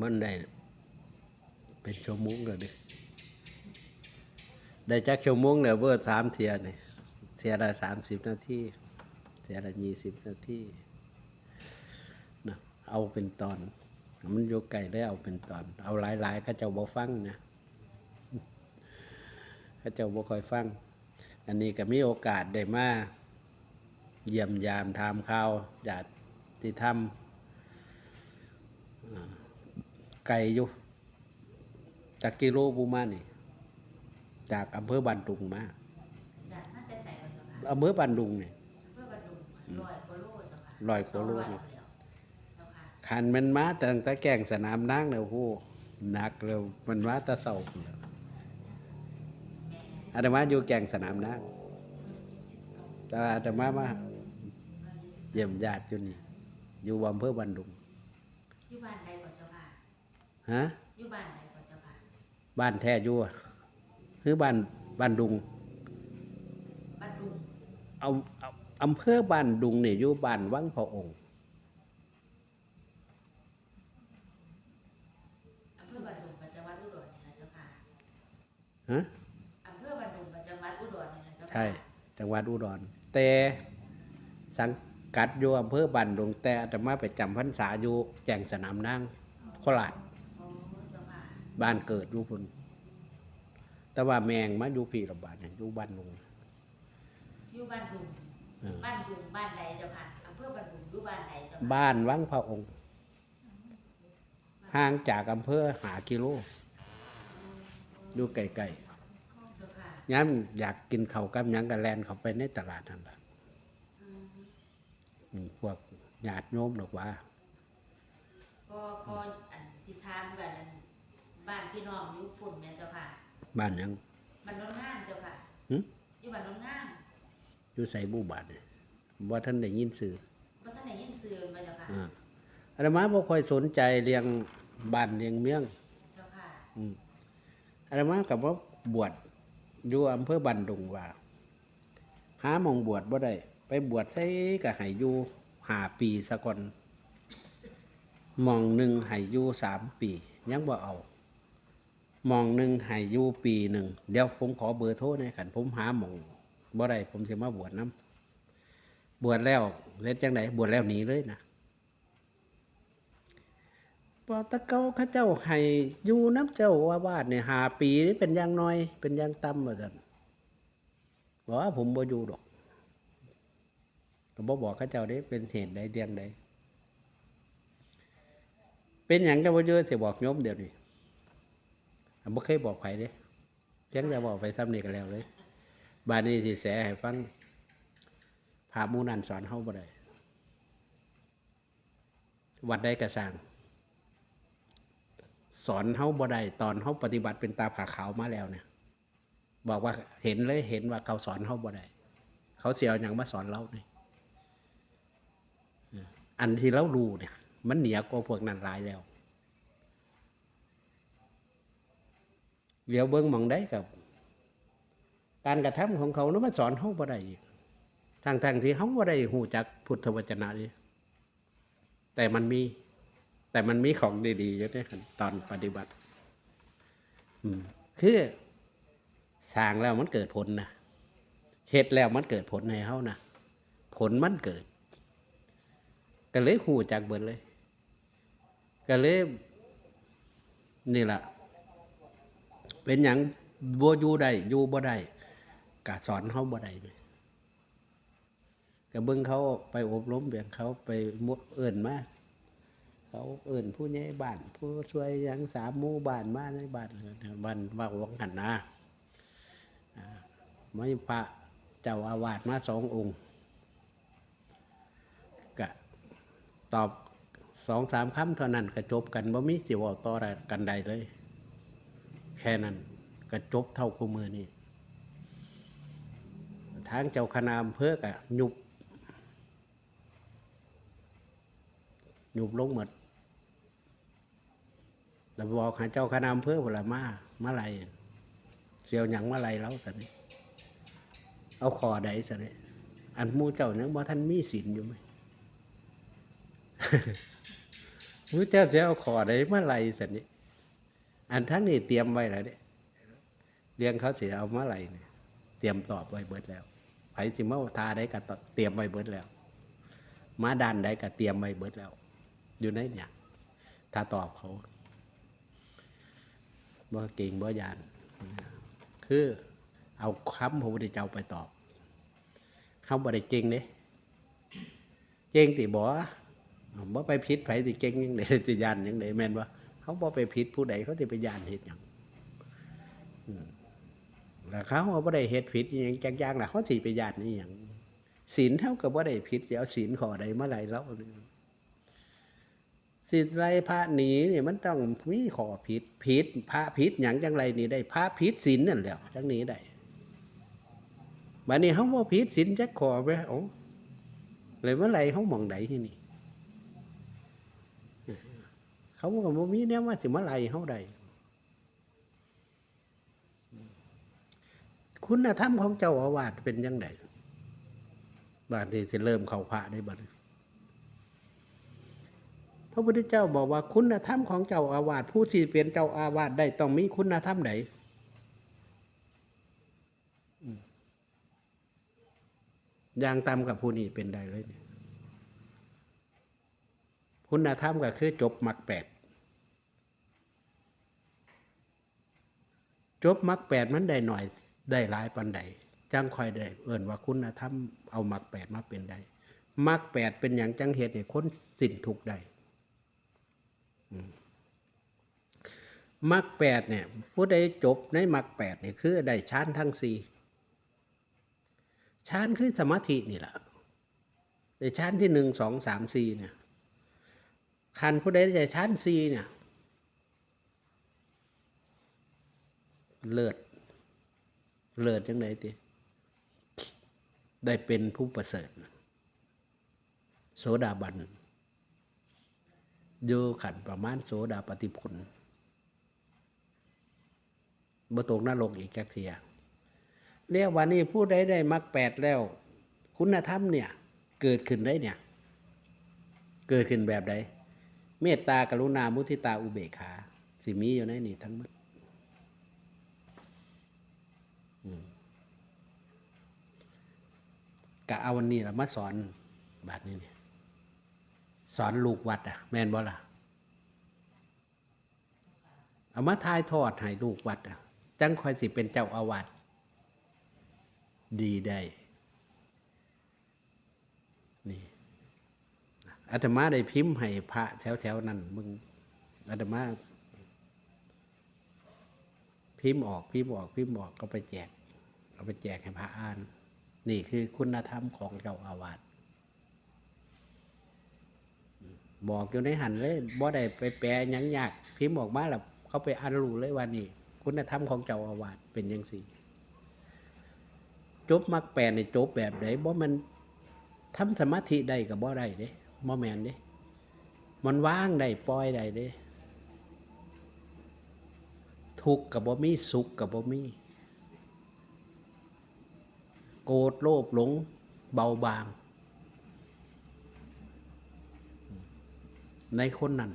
มันได้ เป็นชั่วโมงแล้วเดิได้จักชั่วโมงเนี่ยเบอร์สามเทียนี่เทียละสามสิบนาทีเทียละยี่สิบนาทีนะเอาเป็นตอน มันอยู่ไกลได้เอาเป็นตอน เอาหลายๆเขาเจ้าบ่ฟังนะเขาเจ้าบ่คอยฟัง อันนี้ก็มีโอกาสได้มาเยี่ยมยามทามข่าวญา ติธรรมอ่าไกลอยู่จากกิโลบูมานี่ จากอำเภอบันดุงมาจากน่าจะใส่กันเจ้าค่ะอำเภอบันดุงนี่เพื่อบรรลุลอยกว่าโลเจ้าค่ะร้อยกว่าโลสองร้อยแล้วเจ้าค่ะคันมันมาแต่ตั้งแต่แก่งสนามนางเนี่ยโอ้โหหนักเลยมันมาแตะเสาพุ่นแล้วแม่อาตมาอยู่แก่งสนามนางแต่อาตมามาเยี่ยมญาติอยู่นี่ อยู่อำเภอบันดุงอยู่บ้านใดก่อนเจ้าค่ะฮะอยู่บ้านใดก่อนเจ้าค่ะบ้านแท้อยู่อะคือบ้านบ้านดุงบ้านดุงเอาเอาอำเภอบ้านดุงนี่อยู่บ้านวังพระองค์อำเภอบ้านดุงจังหวัดอุดรนี่นะเจ้าค่ะฮะอำเภอบ้านดุงจังหวัดอุดรนี่นะเจ้าค่ะใช่จังหวัดอุดรแต่สัง กัดอยู่อำเภอบ้านดุงแต่อาตมาไปจำพรรษาอยู่แก่งสนามนางโคราชโอ้เจ้าค่ะบ้านเกิดอยู่พุ่นแต่ว่าแมงมาอยู่พี่ระบาดเนี่ยอยู่บ้านดุงอยู่บ้านดุงเออบ้านดุงบ้านใดเจ้าค่ะอำเภอบ้านดุงอยู่บ้านใดเจ้าค่ะบ้านวังพระองค์ห่างจากอำเภอหากิโลอยู่ไกลเจ้าค่ะๆย้ำอยากกินเขาวกับหยังกับแลนเขาไปในตลาดนั่นแหละอืมอืม พวกญาติโยมดอกว่าก็ก็อันที่ทามกันอันบ้านพี่น้องอยู่ปุ่นเนี่ยเจ้าค่ะบ้านหยัง บ้านโน้นง่ามเจ้าค่ะหึ อยู่บ้านโน้นง่ามอยู่ใส่บูบาทเนี่ยว่าท่านได้ยินสื่อบ่ท่านได้ยินสื่อมาเจ้าค่ะ อ่าอาตมาบ่ค่อยสนใจเลี้ยงบ้านเลี้ยงเมือง เจ้าค่ะ อืมอาตมากับว่าบวชอยู่อำเภอบันดุงว่าหาหมองบวชบ่ได้ ไปบวชใส่ก็ให้อยู่หาปีซะก่อนมองหนึ่งให้อยู่สามปี ยังบ่เอามองหนึ่งให้อยู่ปีหนึ่งเดี๋ยวผมขอเบอร์โทรหน่อยคันผมหามองบ่ได้ผมจะมาบวชน้ำบวชแล้วเล่นจังไดบวชแล้วหนีเลยนะปอตะเกาข้าเจ้าให้อยู่น้ำเจ้าว่าบาดเนี่ยหาปีนี่เป็นอย่างน้อย เป็นอย่างต่ำว่าซั่นบอกว่าผมบ่อยู่ดอก ก็บ่บอกข้าเจ้าเด้เป็นเหตุใดเดียงใดเป็นอย่างจะบ่อยู่สิบอกโยมเดี๋ยวนี้บ่เคยบอกไผเด้เพียงแต่บอกไปซ้ำนี่ก็แล้วเลยบาดนี้สิแสให้ฟังพระมูนันสอนเฮาบ่ได้วัดใดก็สร้างสอนเฮาบ่ได้ตอนเฮาปฏิบัติเป็นตาผาขาวมาแล้วเนี่ย บอกว่าเห็นเลยเห็นว่าเขาสอนเฮาบ่ได้เขาเสียอย่างมาสอนเราเนี่ย อันที่เรารู้เนี่ย มันเหนียกว่าพวกนั้นหลายแล้วเดี๋ยวเบิ้งมองได้กับ การกระทำของเขานั้นมันสอนเฮาบ่ได้อีกทางทางที่เฮาบ่ได้หูจักพุทธวจนะนี่แต่มันมี แต่มันมีของดีๆอยู่ด้วยกันตอนปฏิบัติอืมคือสร้างแล้วมันเกิดผลนะเฮ็ดแล้วมันเกิดผลในเฮานะผลมันเกิด ก็เลยหูจากเบิดเลย ก็เลยนี่แหละเป็นอย่างบ่อยู่ได้อยู่บ่ได้กะสอนเฮาบ่ได้เลยก็เบิ่งเขาไปอบรมเบียงเขาไปมุเอิ่นมาเขาเอื่นผู้ใหญ่บ้าน ผู้ช่วยยังสามมู่บ้านมาในบ้านบ้านว่าวังหันนะอ่าไม่พระเจ้าอาวาสมาสององค์ก็ ตอบสองสามคำเท่านั้นก็จบกันบ่มีสิว่าต่ออะไรกันใดเลย แค่นั้นก็จบเท่าคู่มือนี่ทางเจ้าคณะอำเภอก็ยุบยุบลงหมดแต่บอกให้เจ้าคณะอำเภอพละมามาไรเสียวหยังมาไรแล้วสันนี่เอาคอใดสันนี่อันมูเจ้านังบ่ท่านมีศีลอยู่ไหม พระเจ้าจะเอาขอได้เมื่อไรสันนี้ อันทั้งนี้เตรียมไว้แล้วเนี่ยเรียงเขาสิเอาเมื่อไรเนี่ยเตรียมตอบไว้เบิดแล้วไผสิมาทาได้ก็เตรียมไว้เบิดแล้ว มาดันได้ก็เตรียมไว้เบิดแล้ว อยู่ในเนี่ยถ้าตอบเขาบ่เก่งบ่ยาน คือเอาคำพระพุทธเจ้าไปตอบเขาบ่ได้เก่งเด้เก่งติบ่ บ่ไปผิดไผสิเก่งยังไดสิยานยังไดแม่นบ่าเขาบ่ไปผิดผู้ใดเขาสิไปยานเฮ็ดหยังแล้วเขาบ่ได้เฮ็ดผิดอหยังจักอย่างล่ะเขาสิไปยานอีหยังศีลเท่ากับบ่ได้ผิดสิเอาศีลขอใดมาไล่เราศีลไรพระหนีนี่มันต้องมีขอผิดผิดพระผิดหยังจังไรนี่ได้ พระผิดศีลนั่นแหล้วจังนี้ได้บัดนี้เฮาบ่ผิดศีลจักขอไปโอ้เลยเมื่อไรเฮามองใดที่นี่ เขาก็บ่มีแนวว่าสิมาไล่เฮาได้คุณธรรมของเจ้าอาวาสเป็นจังไดบาดนี้สิเริ่มเข้าพระได้บัดนี้พระพุทธเจ้าบอกว่าคุณธรรมของเจ้าอาวาสผู้ที่เป็นเจ้าอาวาสได้ต้องมีคุณธรรมใดอืมอย่างตามกับผู้นี้เป็นได้เลยเนี่ย คุณธรรมก็คือจบมรรคแปดจบมรรคแปดมันได้หน่อยได้หลายปันใดจังคอยได้เอิ่นว่าคุณธรรมเอามรรคแปดมาเป็นได้มรรคแปดเป็นอย่างจังเหตุให้คนสิ้นทุกได้มรรคแปดเนี่ย ผู้ใดจบในมรรคแปดเนี่ยคือได้ฌานทั้งสี่ฌานคือสมาธินี่แหละในฌานที่หนึ่งสองสามสี่เนี่ย คันผู้ใดได้ชั้นซีเนี่ย เลิศเลิศยังไงติได้เป็นผู้ประเสริฐ โสดาบันอยู่ขันประมาณโสดาปฏิผลบ่ตกนรกอีกจักเทียเรียกว่านี่ผู้ใดได้มรรคแปดแล้ว คุณธรรมเนี่ย เกิดขึ้นได้เนี่ย เกิดขึ้นแบบใด เมตตากรุณามุทิตาอุเบกขาสิมีอยู่ในนี่ทั้งหมดกะเอาวันนี้ละมาสอนบาทนี้เนี่ยสอนลูกวัด อะ แม่นบ่ล่ะเอามาทายทอดให้ลูกวัดอะจังคอยสิเป็นเจ้าอาวาสดีได้ นี่ อาตมาได้พิมพ์ให้พระแถวๆนั้นมึงอาตมาพิมพ์ออกพิมพ์ออกพิมพ์ออกก็ไปแจกเอาไปแจกให้พระอ่าน นี่คือคุณธรรมของเจ้าอาวาสบอกอยู่ในหันเลยบ่ได้ไปแปลยังยากพิมพ์ออกมาแล้วเขาไปอ่านรู้เลยว่านี่ คุณธรรมของเจ้าอาวาสเป็นยังสี่จบมักแปลในจบแบบไหนบ่มันทำสมาธิได้กับบ่ได้เด้ บ่แมนเด้ มันว่างได้ปล่อยได้เด้ ทุกข์กับบ่มีสุขกับบ่มี โกรธโลภหลง เบาบาง ในคนนั้น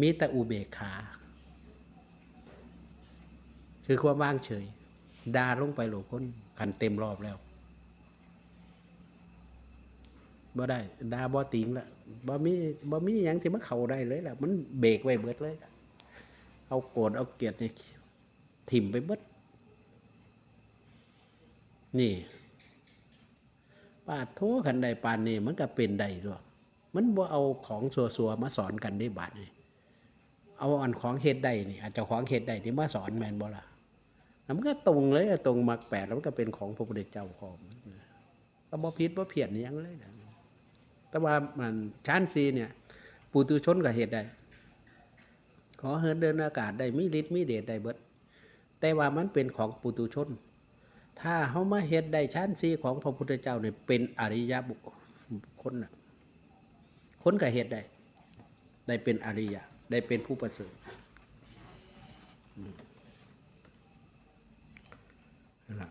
มีแต่อุเบกขา คือความว่างเฉย ดาลงไปหลคนกันเต็มรอบแล้ว บ่ได้ดาบ่ติงละบ่มีบ่มีหยังที่มาเข้าได้เลยล่ะ มันเบรกไว้เบิดเลยเอาโกรธเอาเกลียดนี่ถิ่มไปเบิดนี่ปาดโทขันใดปานนี่มันก็เป็นได้ด้วยมันบ่เอาของสัวๆมาสอนกันได้บาดนี่เอาอันของเฮ็ดได้นี่อาจจะของเฮ็ดได้ที่มาสอนแมนบ่ล่ะแล้วมันก็ตรงเลยตรงมรรคแปดแล้วมันก็เป็นของพระพุทธเจ้าของก็บ่ผิดบ่เพียนยังเลยนะ แต่ว่ามันชานซีเนี่ยปุตุชนก็เหตุได้ขอเหินเดินอากาศได้มีฤทธิ์มีเดชได้เบิด แต่ว่ามันเป็นของปุตุชน ถ้าเขามาเหตุได้ชานซีของพระพุทธเจ้าเนี่ยเป็นอริยบุคคลน่ะคนก็เหตุได้ได้เป็นอริยะได้เป็นผู้ประเสริฐนั่นล่ะ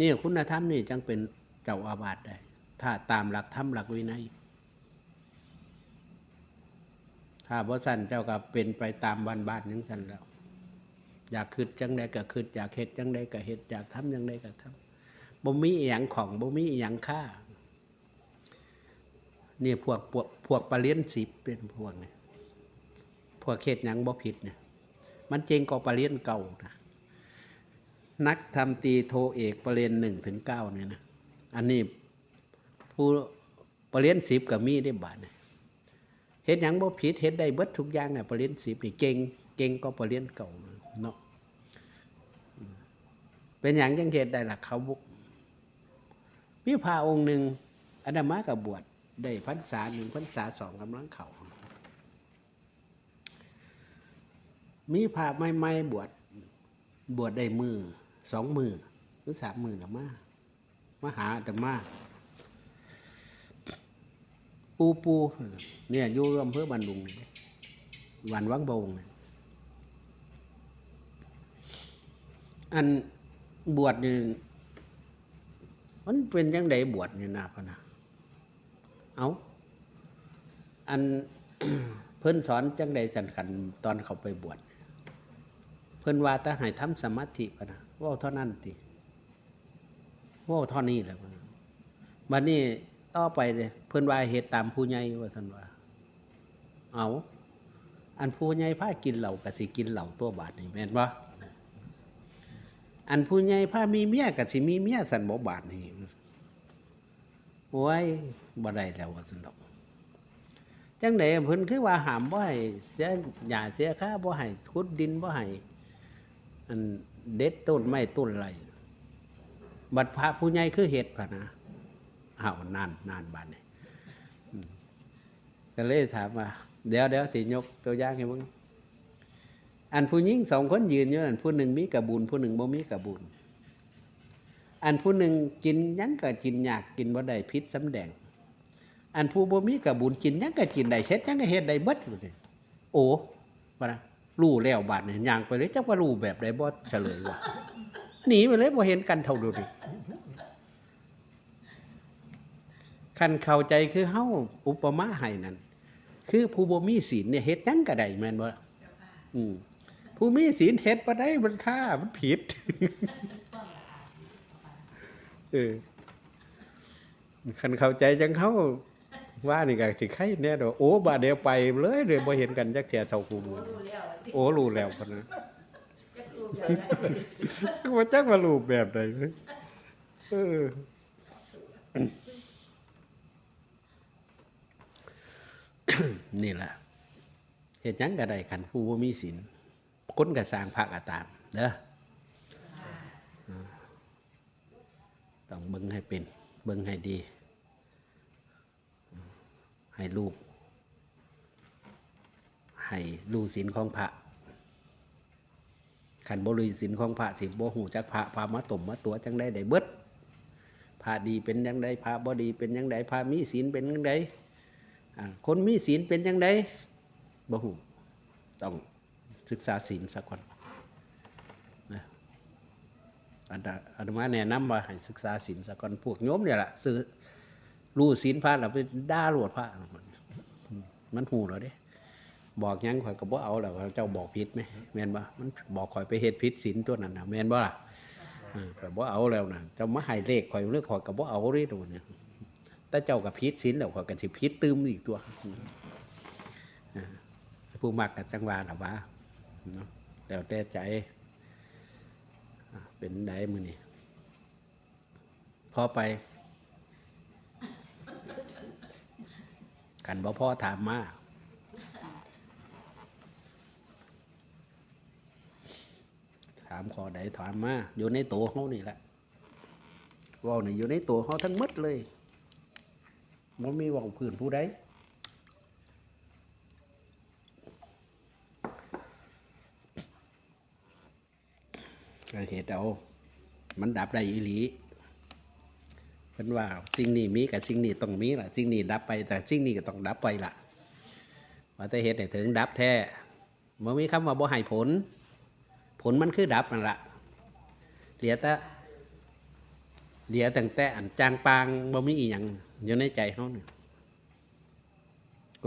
นี่คุณธรรมนี่จังเป็นเจ้าอาวาสได้ ถ้าตามหลักธรรมหลักวินัยถ้าบ่สั่นเจ้าก็เป็นไปตามบ้านบ้านๆนึงสันแล้ว อยากคิดจังใดก็คิดอยากเฮ็ดจังใดก็เฮ็ดอยากทำจังใดก็ทำบ่มีอีหยังของบ่มีอีหยังค่านี่พวกพวกพวกปรริญญาสิบเป็นพวกเนี่ยพวกเฮ็ดยังบ่ผิดเนี่ยมันเจงกว่าปรริญญาเก่านะ นักทำตีโทเอกปรริญญาหนึ่งถึงเก้าเนี่ยนะอันนี้ผู้ปรริญญาสิบก็มีได้บาทเฮ็ดหยังบ่ผิดเฮ็ดได้เบิดทุกอย่างน่ะปรริญญาสิบนี่เก่งเก่งก็ปรริญญาเก่าเนาะเป็นหยังจังเฮ็ดได้ล่ะเขาบุกมีพระองค์หนึ่งอามาก็บวชได้พรรษาหนึ่งพรรษาสองกำลังเขามีพระใหม่บวชบวชได้มือ สองมือหรือสามมือน่ะมามาหาอาตมาปูปูเนี่ยอยู่อำเภอบันดุงวันวังบงอันบวชนี่มันเป็นยังไงบวชนี่นะพนะเอาอันเพิ่นสอนจังใดสันขันตอนเขาไปบวชเพิ่นว่าถ้าให้ทำสมาธิพนะ ว่าเท่านั้นติว่าเท่านี้แหละพะนบัดนี้ต่อไปเลยเพิ่อนว่าเฮ็ดตามผู้ใหญ่ว่าซั่นว่า เอา อันผู้ใหญ่พากินเหล้าก็สิกินเหล้าตัวบาทนี่แม่นบ่อันผู้ใหญ่พามีเมียก็สิมีเมียสันบ่บาทนี่โอ้ยบ่ได้แล้วว่าซั่นดอกจังไดเพิ่นคือว่าหามบ่ให้เสียหญ้าเสียค่าบ่ให้ขุดดินบ่ให้อัน เด็ดต้นไม้ต้นไรบัดพระผู้ใหญ่คือเฮ็ดพะนะอ้าวนานนานบานนี่อืมก็เลยถามว่าเดี๋ยวเดี๋ยวสิยกตัวอย่างให้มึงอันผู้หญิงสองคนยืนอยู่อันผู้หนึ่งมีกระบุญผู้หนึ่งบ่มีกระบุญอันผู้หนึ่งกินยังก็กินยากกินบ่ได้พิษสำแดง อันผู้บ่มีกระบุญกินยังก็กินได้เช็ดยังก็เฮ็ดได้เบิดเลยโอ้บ่นะ รู้แล้วบาดเนี่ย่างไปเลยจักว่ารู้แบบใดบ่เฉลยว่าหนีไปเลยบ่เห็นกันเท่าเดูดิคันเข้าใจคือเฮาอุปมาให้นั่นคือผู้บ่มีศีลเนี่ยเฮ็ดยังก็ได้แม่นบ่ะเจ้าค่ะอืมผู้มีศีลเฮ็ดบ่ได้มันค่ามันผิดเออคันเข้าใจจังเฮา ว่านี่ก็สิใครแน่ดอกโอ้บาดเดียวไปเลยเลยบ่เห็นกันจักเที่ยเท่ากูโอ้มือรู้แล้วว่าติโอ้รู้แล้วพุ่นนะจักรู้แล้วนะจักว่าจักว่ารูปแบบใดเลยเออนี่แหละเหตุหยังก็ได้ขันผู้บ่มีศีลคนก็สร้างพระก็ตามเด้อค่ะต้องเบิ่งให้เป็น เบิ่งให้ดี ให้ลูก ให้รู้ศีลของพระขันบรู้ศีลของพระสิบ่ฮู้จักพระพามาตมมาตัวจังได้ได้เบิดพระดีเป็นจังไดพระบ่ดีเป็นจังไดพระมีศีลเป็นจังไดคนมีศีลเป็นจังไดบหูต้องศึกษาศีลสักคนนะอันตอาตมาแนะนำว่าให้ศึกษาศีลสักคนพวกโยมเนี่ยล่ะซื้อ รู้ศีลพระแล้วไปด่าโลดพระ มันมันฮู้แล้วเด้ บอกยังข่อยก็บ่เอาแล้วว่าเจ้าบอกผิดไหมแม่นบ่มันบอกข่อยไปเฮ็ดผิดศีลตัวนั้นนะแม่นบ่ล่ะเออข่อยบ่เอาแล้วนะเจ้ามาให้เลขข่อยเรื่องข่อยก็บ่เอาเด้ตัวเนี่ยแต่เจ้าก็ผิดศีลแล้วข่อยก็สิผิดตืมอีกตัวผู้มักก็จังหว่าล่ะว่าเนาะแล้วแต่ใจ เป็นไดมือนี้พอไป กันบ่พ่อถามมาถามขอใดถามมาอยู่ในตัวเขานี่แหละว่านี่อยู่ในตัวเขาทั้งมดเลยมันมีว่าพื้นผู้ใดเหตุเอา มันดับได้อีหลี พิ่นว่าสิ่งนี้มีกับสิ่งนี้ต้องมีล่ะสิ่งนี้ดับไป แต่สิ่งนี้ก็ต้องดับไปล่ะว่าแต่เหตุให้ถึงดับแท้มันมีคำว่าบ่ให้ผล ผลมันคือดับนั่นละเหลือแต่เหลือตั้งแต่อันจางปางบ่มีอีหยังอยู่ในใจเฮานี่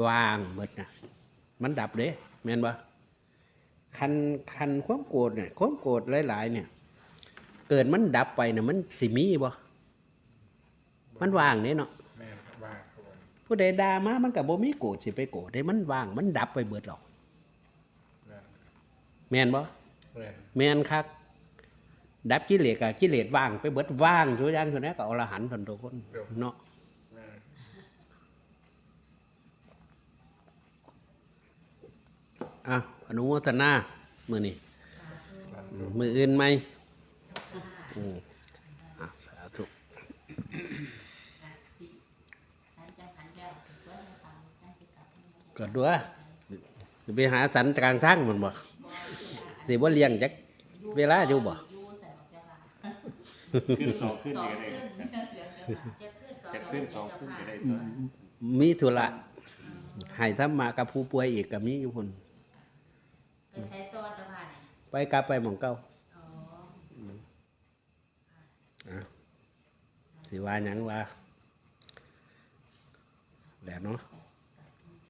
วางหมดนะมันดับเด้แม่นบ่คันคันความโกรธเนี่ยความโกรธหลายๆเนี่ย เกิดมันดับไปน่ะมันสิมีบ่ มันว่างเด้เนาะแม่นครับว่างครับผมผู้ใดด่ามามันก็บ่มีโกรธสิไปโกรธได้มันว่าง มันดับไปเบิดหรอกแม่นแม่นบ่แม่นแม่นคักดับกิเลสกับกิเลสว่างไปเบิดว่างทุกอย่างคนนี้ก็อรหันต์ทนทุกคนเนาะแม่นอะอนุโมทนามื้อนี้สาธุครับอืมมื้ออื่นไหมค่ะอืมอะสาธุ ค่ะที่สันจังหันแก้วถึงว่าจะทำจังสิ กลับมาก็ด้วยสิไปหาสันกลางทางมันบ่บ่สิสิบ่เลี้ยงจักเวลาอยู่บ่อยู่ใส่บอกเจ้าค่ะขึ้นสองขึ้นสองก็ได้ขึ้นครับจะขึ้นสองจะขึ้นสองขึ้นก็ได้อืตัวมมีธุระให้ทำมากับผู้ป่วยอีกก็มีอยู่พุ่นไปใช้ตัวเจ้าค่ะเนี่ยไปกลับไปหม่องเก่าอ๋ออะสิว่าหยังว่าแหละเนาะจ